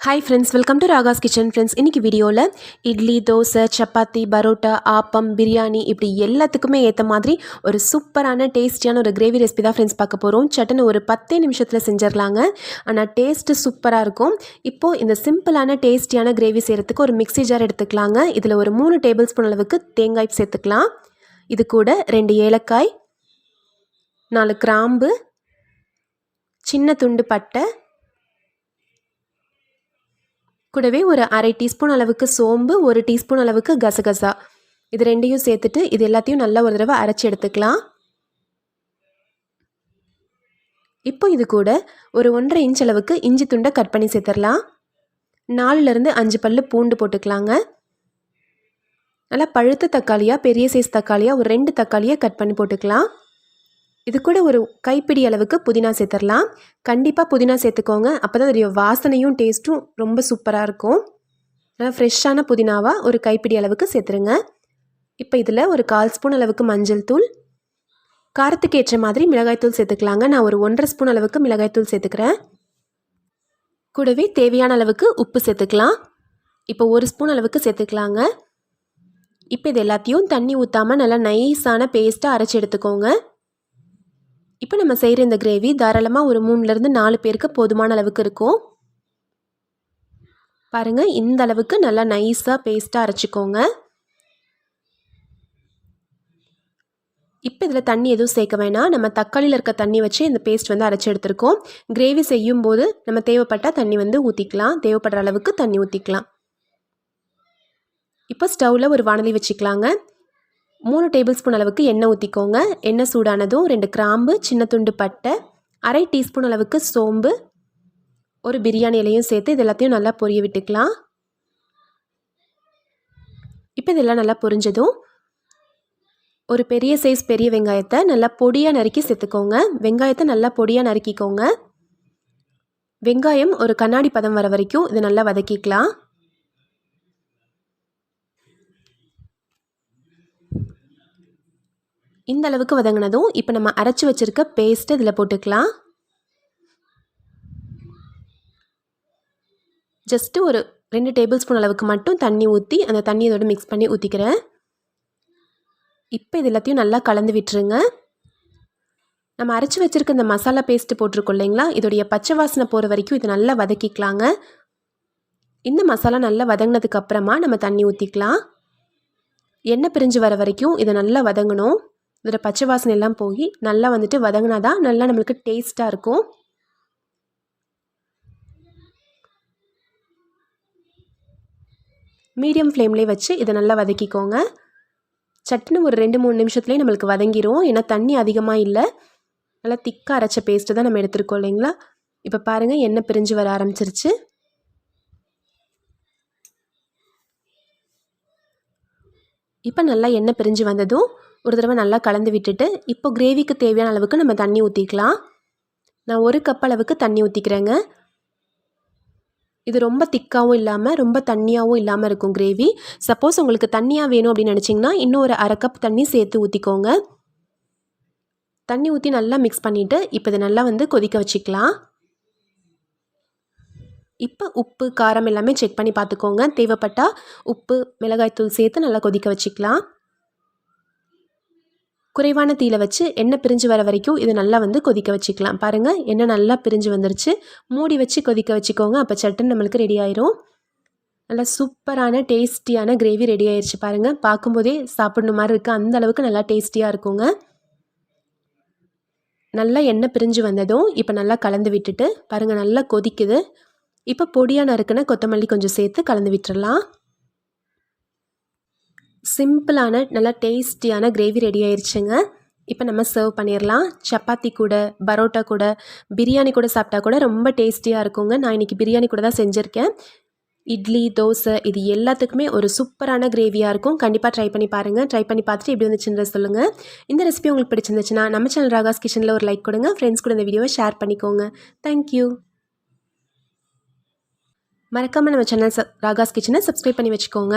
Hi friends welcome to Raga's kitchen friends இன்றைக்கி வீடியோவில் இட்லி தோசை சப்பாத்தி பரோட்டா ஆப்பம் பிரியாணி இப்படி எல்லாத்துக்குமே ஏற்ற மாதிரி ஒரு சூப்பரான டேஸ்டியான ஒரு கிரேவி ரெசிபி தான் ஃப்ரெண்ட்ஸ் பார்க்க போகிறோம் சட்டுன்னு ஒரு பத்தே நிமிஷத்தில் செஞ்சிடலாங்க ஆனால் டேஸ்ட்டு சூப்பராக இருக்கும். இப்போது இந்த சிம்பிளான டேஸ்டியான கிரேவி செய்கிறதுக்கு ஒரு மிக்ஸி ஜார் எடுத்துக்கலாங்க. இதில் ஒரு மூணு டேபிள் ஸ்பூன் அளவுக்கு தேங்காய் சேர்த்துக்கலாம். இது கூட ரெண்டு ஏலக்காய் நாலு கிராம்பு சின்ன துண்டு பட்டை கூடவே ஒரு அரை டீஸ்பூன் அளவுக்கு சோம்பு ஒரு டீஸ்பூன் அளவுக்கு கசகசா. இது ரெண்டையும் சேர்த்துட்டு இது எல்லாத்தையும் நல்லா ஒரு தடவை அரைச்சி எடுத்துக்கலாம். இப்போ இது கூட ஒரு ஒன்றரை இன்ச் அளவுக்கு இஞ்சி துண்டை கட் பண்ணி சேர்த்துடலாம். நாலுலேருந்து அஞ்சு பல் பூண்டு போட்டுக்கலாங்க. நல்லா பழுத்த தக்காளியாக பெரிய சைஸ் தக்காளியாக ஒரு ரெண்டு தக்காளியாக கட் பண்ணி போட்டுக்கலாம். இது கூட ஒரு கைப்பிடி அளவுக்கு புதினா சேர்த்துடலாம். கண்டிப்பாக புதினா சேர்த்துக்கோங்க. அப்போ தான் அதோடைய வாசனையும் டேஸ்ட்டும் ரொம்ப சூப்பராக இருக்கும். நல்லா ஃப்ரெஷ்ஷான புதினாவாக ஒரு கைப்பிடி அளவுக்கு சேர்த்துருங்க. இப்போ இதில் ஒரு கால் ஸ்பூன் அளவுக்கு மஞ்சள் தூள். காரத்துக்கு ஏற்ற மாதிரி மிளகாய்த்தூள் சேர்த்துக்கலாங்க. நான் ஒரு ஒன்றரை ஸ்பூன் அளவுக்கு மிளகாய்த்தூள் சேர்த்துக்கிறேன். கூடவே தேவையான அளவுக்கு உப்பு சேர்த்துக்கலாம். இப்போ ஒரு ஸ்பூன் அளவுக்கு சேர்த்துக்கலாங்க. இப்போ இது எல்லாத்தையும் தண்ணி ஊற்றாமல் நல்லா நைஸான பேஸ்ட்டாக அரைச்சி எடுத்துக்கோங்க. இப்போ நம்ம செய்கிற இந்த கிரேவி தாராளமாக ஒரு மூணுலேருந்து நாலு பேருக்கு போதுமான அளவுக்கு இருக்கும். பாருங்கள் இந்த அளவுக்கு நல்லா நைஸாக பேஸ்ட்டாக அரைச்சிக்கோங்க. இப்போ இதில் தண்ணி எதுவும் சேர்க்க வேணாம். நம்ம தக்காளியில் இருக்க தண்ணி வச்சு இந்த பேஸ்ட் வந்து அரைச்சி எடுத்துருக்கோம். கிரேவி செய்யும் போது நம்ம தேவைப்பட்டால் தண்ணி வந்து ஊற்றிக்கலாம் தேவைப்படுற அளவுக்கு தண்ணி ஊற்றிக்கலாம் இப்போ ஸ்டவ்வில் ஒரு வானலி வச்சுக்கலாங்க. மூணு டேபிள் ஸ்பூன் அளவுக்கு எண்ணெய் ஊற்றிக்கோங்க எண்ணெய் சூடானதும் ரெண்டு கிராம்பு சின்ன துண்டு பட்டை அரை டீஸ்பூன் அளவுக்கு சோம்பு ஒரு பிரியாணி இலையும் சேர்த்து இது எல்லாத்தையும் நல்லா பொரிய விட்டுக்கலாம். இப்போ இதெல்லாம் நல்லா பொரிஞ்சதும் ஒரு பெரிய சைஸ் பெரிய வெங்காயத்தை நல்லா பொடியாக நறுக்கி சேர்த்துக்கோங்க. வெங்காயத்தை நல்லா பொடியாக நறுக்கிக்கோங்க. வெங்காயம் ஒரு கண்ணாடி பதம் வர வரைக்கும் இது நல்லா வதக்கிக்கலாம். இந்த அளவுக்கு வதங்கினதும் இப்போ நம்ம அரைச்சி வச்சுருக்க பேஸ்ட்டு இதில் போட்டுக்கலாம். ஜஸ்ட்டு ஒரு ரெண்டு டேபிள் ஸ்பூன் அளவுக்கு மட்டும் தண்ணி ஊற்றி அந்த தண்ணி இதோட மிக்ஸ் பண்ணி ஊற்றிக்கிறேன் இப்போ இது எல்லாத்தையும் நல்லா கலந்து விட்டுருங்க. நம்ம அரைச்சி வச்சுருக்க இந்த மசாலா பேஸ்ட்டு போட்டிருக்கோம் இல்லைங்களா? இதோடைய பச்சை வாசனை போகிற வரைக்கும் இது நல்லா வதக்கிக்கலாங்க. இந்த மசாலா நல்லா வதங்கினதுக்கப்புறமா நம்ம தண்ணி ஊற்றிக்கலாம் எண்ணெய் பிரிஞ்சு வர வரைக்கும் இதை நல்லா வதங்கணும். இதில் பச்சை வாசனை எல்லாம் போய் நல்லா வந்துட்டு வதங்கினா தான் நல்லா நம்மளுக்கு டேஸ்ட்டாக இருக்கும். மீடியம் ஃப்ளேம்லேயே வச்சு இதை நல்லா வதக்கிக்கோங்க. சட்டுன்னு ஒரு ரெண்டு மூணு நிமிஷத்துலேயே நம்மளுக்கு வதங்கிடும் ஏன்னா தண்ணி அதிகமாக இல்லை. நல்லா திக்காக அரைச்ச பேஸ்ட்டு தான் நம்ம எடுத்துருக்கோம் இல்லைங்களா? இப்போ பாருங்கள் எண்ணெய் பிரிஞ்சு வர ஆரம்பிச்சிருச்சு. இப்போ நல்லா எண்ணெய் பிரிஞ்சு வந்ததும் ஒரு தடவை நல்லா கலந்து விட்டுட்டு இப்போ கிரேவிக்கு தேவையான அளவுக்கு நம்ம தண்ணி ஊற்றிக்கலாம் நான் ஒரு கப் அளவுக்கு தண்ணி ஊற்றிக்கிறேங்க இது ரொம்ப திக்காகவும் இல்லாமல் ரொம்ப தண்ணியாகவும் இல்லாமல் இருக்கும் கிரேவி சப்போஸ் உங்களுக்கு தண்ணியாக வேணும் அப்படின்னு நினச்சிங்கன்னா இன்னும் ஒரு அரை கப் தண்ணி சேர்த்து ஊற்றிக்கோங்க தண்ணி ஊற்றி நல்லா மிக்ஸ் பண்ணிவிட்டு இப்போ இதை நல்லா வந்து கொதிக்க வச்சுக்கலாம். இப்போ உப்பு காரம் எல்லாமே செக் பண்ணி பார்த்துக்கோங்க. தேவைப்பட்டால் உப்பு மிளகாய்த்தூள் சேர்த்து நல்லா கொதிக்க வச்சுக்கலாம். குறைவான தீயில வச்சு எண்ணெய் பிரிஞ்சு வர வரைக்கும் இது நல்லா வந்து கொதிக்க வச்சுக்கலாம். பாருங்கள் எண்ணெய் நல்லா பிரிஞ்சு வந்துருச்சு. மூடி வச்சு கொதிக்க வச்சுக்கோங்க. அப்போ சட்டன் நம்மளுக்கு ரெடி ஆயிரும். நல்லா சூப்பரான டேஸ்டியான கிரேவி ரெடி ஆயிடுச்சு பாருங்கள் பார்க்கும்போதே சாப்பிடணும் மாதிரி இருக்குது அந்த அளவுக்கு நல்லா டேஸ்டியாக இருக்குங்க. நல்லா எண்ணெய் பிரிஞ்சு வந்ததும் இப்போ நல்லா கலந்து விட்டுட்டு பாருங்கள் நல்லா கொதிக்குது. இப்போ பொடியாக நறுக்குன கொத்தமல்லி கொஞ்சம் சேர்த்து கலந்து விட்டுறலாம். சிம்பிளான நல்லா டேஸ்டியான கிரேவி ரெடி ஆயிடுச்சுங்க இப்போ நம்ம சர்வ் பண்ணிடலாம் சப்பாத்தி கூட பரோட்டா கூட பிரியாணி கூட சாப்பிட்டா கூட ரொம்ப டேஸ்டியாக இருக்குங்க. நான் இன்றைக்கி பிரியாணி கூட தான் செஞ்சுருக்கேன். இட்லி தோசை இது எல்லாத்துக்குமே ஒரு சூப்பரான கிரேவியாக இருக்கும். கண்டிப்பாக ட்ரை பண்ணி பாருங்கள் ட்ரை பண்ணி பார்த்துட்டு எப்படி வந்துச்சுன்ற சொல்லுங்கள் இந்த ரெசிபி உங்களுக்கு பிடிச்சிருந்துச்சுன்னா நம்ம சேனல் ராகாஸ் கிச்சனில் ஒரு லைக் கொடுங்க. ஃப்ரெண்ட்ஸ் கூட இந்த வீடியோவை ஷேர் பண்ணிக்கோங்க. தேங்க்யூ மறக்காமல் நம்ம சேனல் ராகாஸ் கிச்சனை சப்ஸ்கிரைப் பண்ணி வச்சுக்கோங்க.